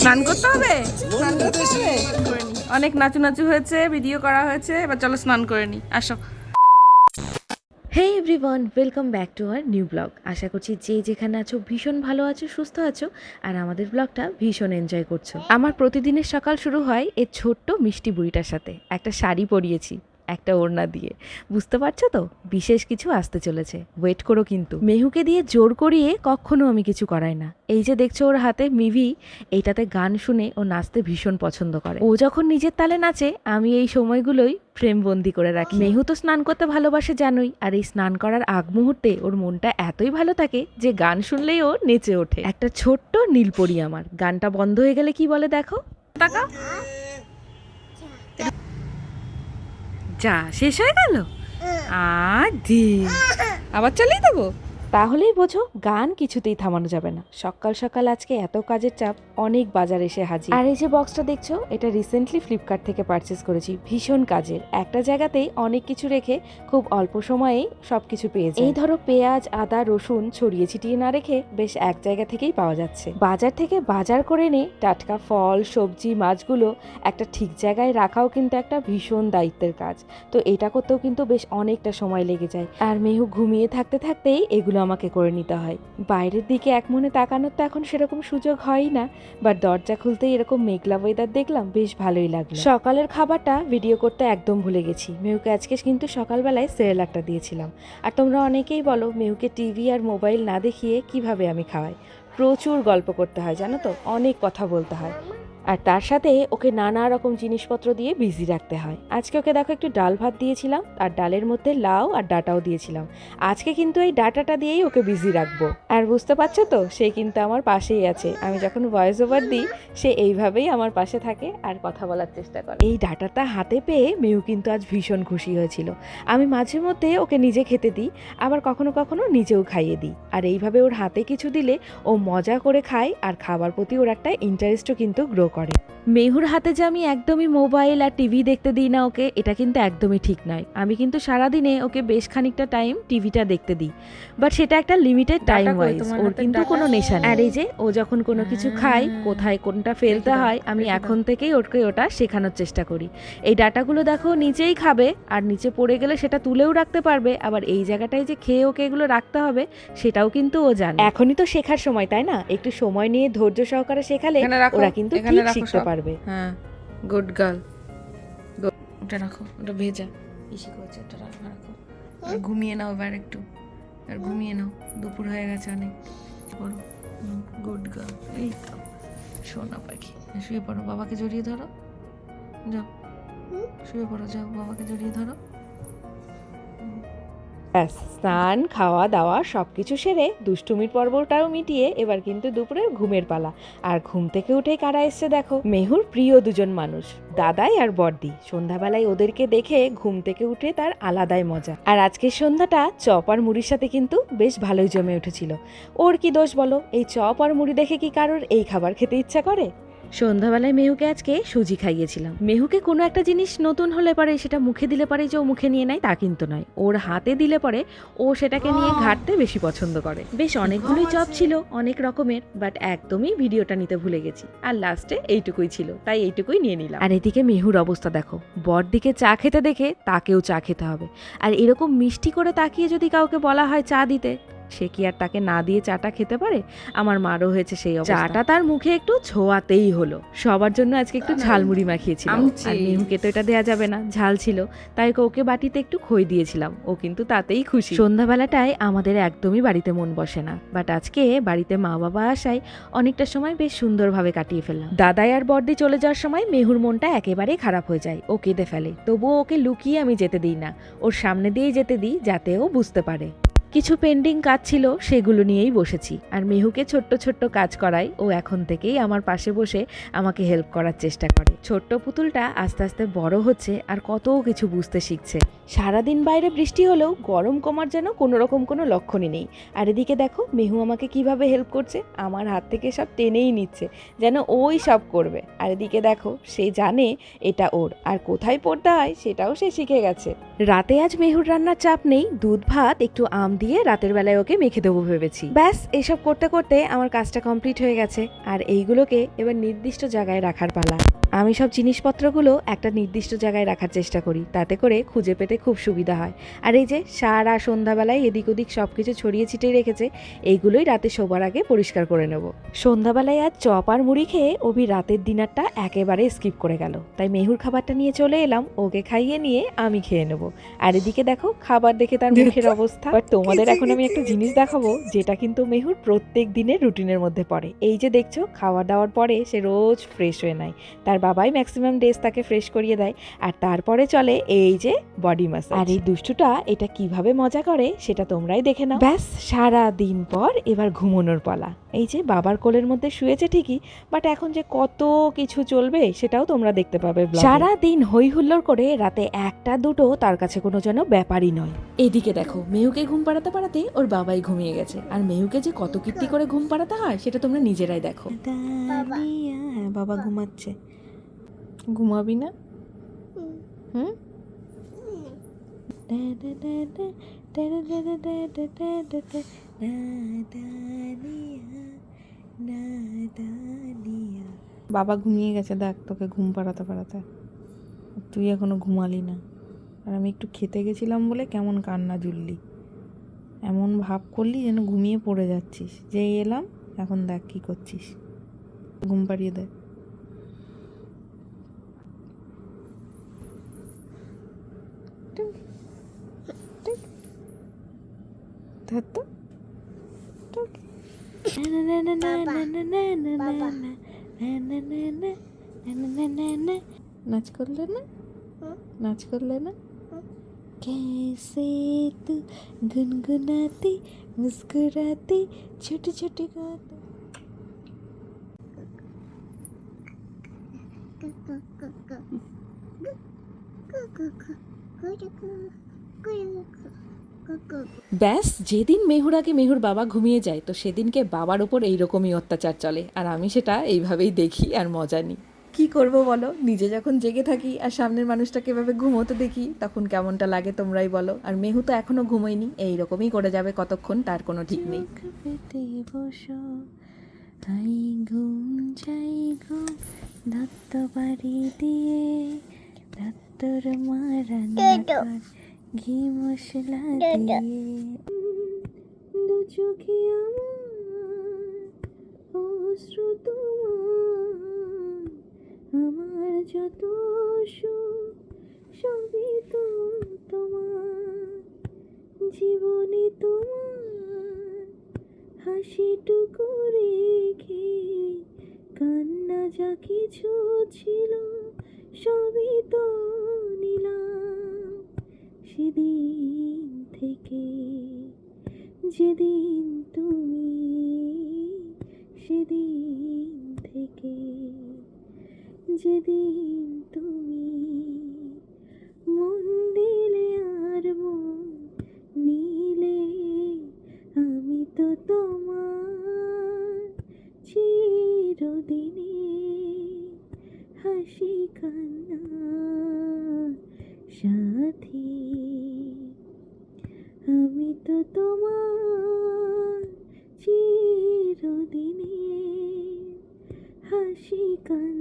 স্নান করতে হবে? স্নান করতে হবে। অনেক নাচু নাচু হয়েছে ভিডিও করা হয়েছে এবার চলো স্নান করে নি। আসো। Hey everyone welcome back to our new blog আশা করছি যে যেখানে আছো ভীষণ ভালো আছো সুস্থ আছো আর আমাদের ব্লগটা ভীষণ এনজয় করছ। আমার প্রতিদিনের সকাল শুরু হয় এই ছোট্ট মিষ্টি বুড়িটার সাথে। একটা শাড়ি পরিয়েছি। একটা ওড়না দিয়ে। বুঝতে পারছ তো? বিশেষ কিছু আসতে চলেছে। ওয়েট করো কিন্তু। মেহুকে দিয়ে জোর করিয়ে কখনো আমি কিছু করাই না। এই যে দেখছ ওর হাতে মিভি এইটাতে গান শুনে ও নাচতে ভীষণ পছন্দ করে। ও যখন নিজের তালে নাচে, আমি এই সময়গুলোই ফ্রেম বন্দি করে রাখি। মেহু তো স্নান করতে ভালোবাসে জানোই, আর এই স্নান করার আগ মুহূর্তে ওর মনটা এতই ভালো থাকে যে গান শুনলেই ও নেচে ওঠে। একটা ছোট্ট নীলপরি আমার। গানটা বন্ধ হয়ে গেলে কি বলে দেখো? টাকা? যা শেষ হয়ে গেল? আর দি আবার চলেই দেবো? তাহলেই বোঝো গান কিছুতেই থামানো যাবে না। সকাল সকাল আজকে এত কাজের চাপ। অনেক বাজার এসে হাজির। আর এই যে বক্সটা দেখছ, এটা রিসেন্টলি ফ্লিপকার্ট থেকে পারচেস করেছি। ভীষণ কাজের। একটা জায়গাতেই অনেক কিছু রেখে খুব অল্প সময়ে সবকিছু পেয়ে যাই এই ধরো পেঁয়াজ, আদা, রসুন ছড়িয়ে ছিটিয়ে না রেখে বেশ এক জায়গা থেকেই পাওয়া যাচ্ছে। বাজার থেকে বাজার করে এনে টাটকা ফল, সবজি, মাছগুলো একটা ঠিক জায়গায় রাখাও কিন্তু একটা ভীষণ দায়িত্বের কাজ। তো এটা করতেও কিন্তু বেশ অনেকটা সময় লেগে যায়। আর মেহু ঘুমিয়ে থাকতে থাকতেই এগুলো আমাকে করে নিতে হয়। বাইরের দিকে এক মনে তাকানোর তো এখন সেরকম সুযোগ হয়ই না। বাট দরজা খুলতেই এরকম মেঘলা ওয়েদার দেখলাম, বেশ ভালোই লাগল। সকালের খাবারটা ভিডিও করতে একদম ভুলে গেছি। মেহুকে আজকে কিন্তু সকালবেলায় সেরেলাকটা দিয়েছিলাম। আর তোমরা অনেকেই বলো, মেহুকে টিভি আর মোবাইল না দেখিয়ে কীভাবে আমি খাওয়াই? প্রচুর গল্প করতে হয়, জানো তো? অনেক কথা বলতে হয়। আর তার সাথে ওকে নানা রকম জিনিসপত্র দিয়ে বিজি রাখতে হয়। আজকে ওকে দেখো একটু ডাল ভাত দিয়েছিলাম, আর ডালের মধ্যে লাউ আর ডাটাও দিয়েছিলাম। আজকে কিন্তু এই ডাটাটা দিয়েই ওকে বিজি রাখব। আর বুঝতে পারছ তো, সে কিন্তু আমার পাশেই আছে। আমি যখন ভয়েস ওভার দিই, সে এইভাবেই আমার পাশে থাকে আর কথা বলার চেষ্টা করে। এই ডাটাটা হাতে পেয়ে মেহু কিন্তু আজ ভীষণ খুশি হয়েছিল। আমি মাঝে মধ্যে ওকে নিজে খেতে দিই, আবার কখনো কখনো নিজেও খাইয়ে দিই। আর এইভাবে ওর হাতে কিছু দিলে ও মজা করে খায়, আর খাবার প্রতি ওর একটা ইন্টারেস্টও কিন্তু গ্রো করে মেহুর হাতে যে আমি একদমই মোবাইল আর টিভি দেখতে দিই না ওকে এটা কিন্তু একদমই ঠিক নয়। আমি কিন্তু সারাদিনে ওকে বেশ খানিকটা টাইম টিভিটা দেখতে দিই। বাট সেটা একটা লিমিটেড টাইম ওয়াইজ ওর কিন্তু কোনো নেশা নেই। আর এই যে ও যখন কোনো কিছু খায় কোথায় কোনটা ফেলতে হয় আমি এখন থেকেই ওকে ওটা শেখানোর চেষ্টা করি। এই ডাটাগুলো দেখো নিচেই খাবে আর নিচে পড়ে গেলে সেটা তুলেও রাখতে পারবে আবার এই জায়গাটায় যে খেয়ে ওকে এগুলো রাখতে হবে সেটাও কিন্তু ও জানে। এখনই তো শেখার সময় তাই না? একটু সময় নিয়ে ধৈর্য সহকারে শেখালে ওরা কিন্তু ঠিক শিখতে সব। পারবে। হ্যাঁ গুড গার্ল ওটা রাখো ওটা ভেজা। ইসি করছে ওটা রাখো রাখো। আর ঘুমিয়ে নাও এবার একটু। আর ঘুমিয়ে নাও দুপুর হয়ে গেছে অনেক। বড় গুড গার্ল এই তো সোনা পাখি। শুয়ে পড়ো বাবাকে জড়িয়ে ধরো। যাও। শুয়ে পড়ো যাও বাবাকে জড়িয়ে ধরো। ব্যাস, স্নান, খাওয়া দাওয়া সব কিছু সেরে দুষ্টুমির পর্বটাও মিটিয়ে এবার কিন্তু দুপুরের ঘুমের পালা। আর ঘুম থেকে উঠে কারা এসছে দেখো? মেহুর প্রিয় দুজন মানুষ, দাদাই আর বর্দি সন্ধ্যাবেলায় ওদেরকে দেখে ঘুম থেকে উঠে তার আলাদাই মজা। আর আজকের সন্ধ্যাটা চপ আর মুড়ির সাথে কিন্তু বেশ ভালোই জমে উঠেছিল। ওর কি দোষ বলো? এই চপ আর মুড়ি দেখে কি কারোর এই খাবার খেতে ইচ্ছা করে? সন্ধ্যাবেলায় মেহুকে আজকে সুজি খাইয়েছিলাম। মেহুকে কোনো একটা জিনিস নতুন হলে পারে, সেটা মুখে দিলে পারে, যে ও মুখে নিয়ে নেয় তা কিন্তু নয়। ওর হাতে দিলে পরে, ও সেটাকে নিয়ে ঘাটতে বেশি পছন্দ করে। বেশ অনেকগুলোই চপ ছিল, অনেক রকমের বাট একদমই ভিডিওটা নিতে ভুলে গেছি। আর লাস্টে এইটুকুই ছিল, তাই এইটুকুই নিয়ে নিলাম। আর এদিকে মেহুর অবস্থা দেখো বর দিকে চা খেতে দেখে তাকেও চা খেতে হবে। আর এরকম মিষ্টি করে তাকিয়ে যদি কাউকে বলা হয় চা দিতে সে কি আর তাকে না দিয়ে চাটা খেতে পারে? আমার মারও হয়েছে সেই চাটা তার মুখে একটু ছোঁয়াতেই হলো। সবার জন্য আজকে একটু ঝালমুড়ি আমচি। আর মেহুকে তো এটা দেয়া যাবে না ঝাল ছিল। তাই ওকে বাটিতে একটু খই দিয়েছিলাম। ও কিন্তু তাতেই খুশি। সন্ধ্যাবেলাটায় আমাদের একদমই বাড়িতে মন বসে না। বাট আজকে বাড়িতে মা বাবা আসায় অনেকটা সময় বেশ সুন্দরভাবে কাটিয়ে ফেললাম। দাদাই আর বর্দি চলে যাওয়ার সময় মেহুর মনটা একেবারেই খারাপ হয়ে যায়। ও কেঁদে ফেলে। তবুও ওকে লুকিয়ে আমি যেতে দিই না। ওর সামনে দিয়েই যেতে দিই যাতে ও বুঝতে পারে। কিছু পেন্ডিং কাজ ছিল, সেগুলো নিয়েই বসেছি। আর মেহুকে ছোট্ট ছোট্ট কাজ করাই, ও এখন থেকেই আমার পাশে বসে আমাকে হেল্প করার চেষ্টা করে। ছোট্ট পুতুলটা আস্তে আস্তে বড় হচ্ছে আর কত কিছু বুঝতে শিখছে। সারাদিন বাইরে বৃষ্টি হলেও গরম কমার যেন কোনো রকম কোনো লক্ষণই নেই। আর এদিকে দেখো, মেহু আমাকে কীভাবে হেল্প করছে, আমার হাত থেকে সব টেনেই নিচ্ছে, যেন ওই সব করবে। আর এদিকে দেখো, সে জানে এটা ওর, আর কোথায় পড়তে হয় সেটাও সে শিখে গেছে। রাতে আজ মেহুর রান্নার চাপ নেই, দুধ, ভাত, একটু আম দিয়ে দিয়ে রাতের বেলায় ওকে মেখে দেবো ভেবেছি। ব্যাস, এসব করতে করতে আমার কাজটা কমপ্লিট হয়ে গেছে। আর এইগুলোকে এবার নির্দিষ্ট জায়গায় রাখার পালা। আমি সব জিনিসপত্রগুলো একটা নির্দিষ্ট জায়গায় রাখার চেষ্টা করি, তাতে করে খুঁজে পেতে খুব সুবিধা হয়। আর এই যে, সারা সন্ধ্যাবেলায় এদিক ওদিক সব কিছু ছড়িয়ে ছিটিয়ে রেখেছে, এইগুলোই রাতে শোবার আগে পরিষ্কার করে নেব। সন্ধ্যাবেলায় আর চপ আর মুড়ি খেয়ে অভি রাতের ডিনারটা একেবারে স্কিপ করে গেল। তাই মেহুর খাবারটা নিয়ে চলে এলাম, ওকে খাইয়ে নিয়ে আমি খেয়ে নেব। আর এদিকে দেখো, খাবার দেখে তার মুখের অবস্থা। বাট তোমাদের এখন আমি একটা জিনিস দেখাবো, যেটা কিন্তু মেহুর প্রত্যেক দিনের রুটিনের মধ্যে পড়ে। এই যে দেখছ, খাওয়া দাওয়ার পরে সে রোজ ফ্রেশ হয়ে নেয়। তার বাবাই ম্যাক্সিমাম ডেজ তাকে ফ্রেশ করিয়ে দেয় আর তারপরে চলে এই যে বডি মাসাজ আর এই দুষ্টুটা এটা কীভাবে মজা করে সেটা তোমরাই দেখে নাও। ব্যাস সারা দিন পর এবার ঘুমোনোর পালা। এই যে বাবার কোলের মধ্যে শুয়েছে ঠিকই বাট এখন যে কত কিছু চলবে সেটাও তোমরা দেখতে পাবে সারা দিন হই হুল্লোড় করে রাতে একটা দুটো তার কাছে কোনো যেন ব্যাপারই নয়। এদিকে দেখো মেহুকে ঘুম পাড়াতে পাড়াতে ওর বাবাই ঘুমিয়ে গেছে। আর মেহুকে যে কত কীর্তি করে ঘুম পাড়াতে হয় সেটা তোমরা নিজেরাই দেখো। হ্যাঁ বাবা ঘুমাচ্ছে। ঘুমাবি না? হুম? বাবা ঘুমিয়ে গেছে, দেখ তোকে ঘুম পাড়াতে পাড়াতে। তুই এখনও ঘুমালি না। আর আমি একটু খেতে গেছিলাম বলে কেমন কান্না জুললি এমন ভাব করলি যেন ঘুমিয়ে পড়ে যাচ্ছিস। যেই এলাম, এখন দেখ কি করছিস। ঘুম পাড়িয়ে দে। ধর তো নাচ করলে না নাচ করলে না कैसे तू गुनगुनाती मुस्कुराती छोटी छोटी बातें ব্যাস যেদিন মেহুরাকে মেহুর বাবা ঘুমিয়ে যায় তো সেদিনকে বাবার ওপর এইরকমই অত্যাচার চলে আর আমি সেটা এইভাবেই দেখি আর মজা নিই। কি করব বলো? নিজে যখন জেগে থাকি আর সামনের মানুষটাকে এভাবে ঘুমোতে দেখি তখন কেমনটা লাগে তোমরাই বলো। আর মেহু তো এখনও ঘুমোয়নি এই রকমই করে যাবে কতক্ষণ তার কোনো ঠিক নেই। আই ঘুম যাই ঘুম দত্ত বাড়ি দিয়ে দত্তর মারা ঘি মশলা দিয়ে। দু চোখে আমার অশ্রু তোমার আমার যত সুখ সবই তো তোমার। জীবনে তোমার হাসিটুকু রেখে কান্না যা কিছু ছিল সবই তো সেদিন থেকে, যেদিন তুমি, সেদিন থেকে, যেদিন তুমি, মন দিলে আর মন নিলে, আমি তো তোমার চিরদিনে হাসি কান্না সাথী। তোমার চিরদিনে হাসি কান্না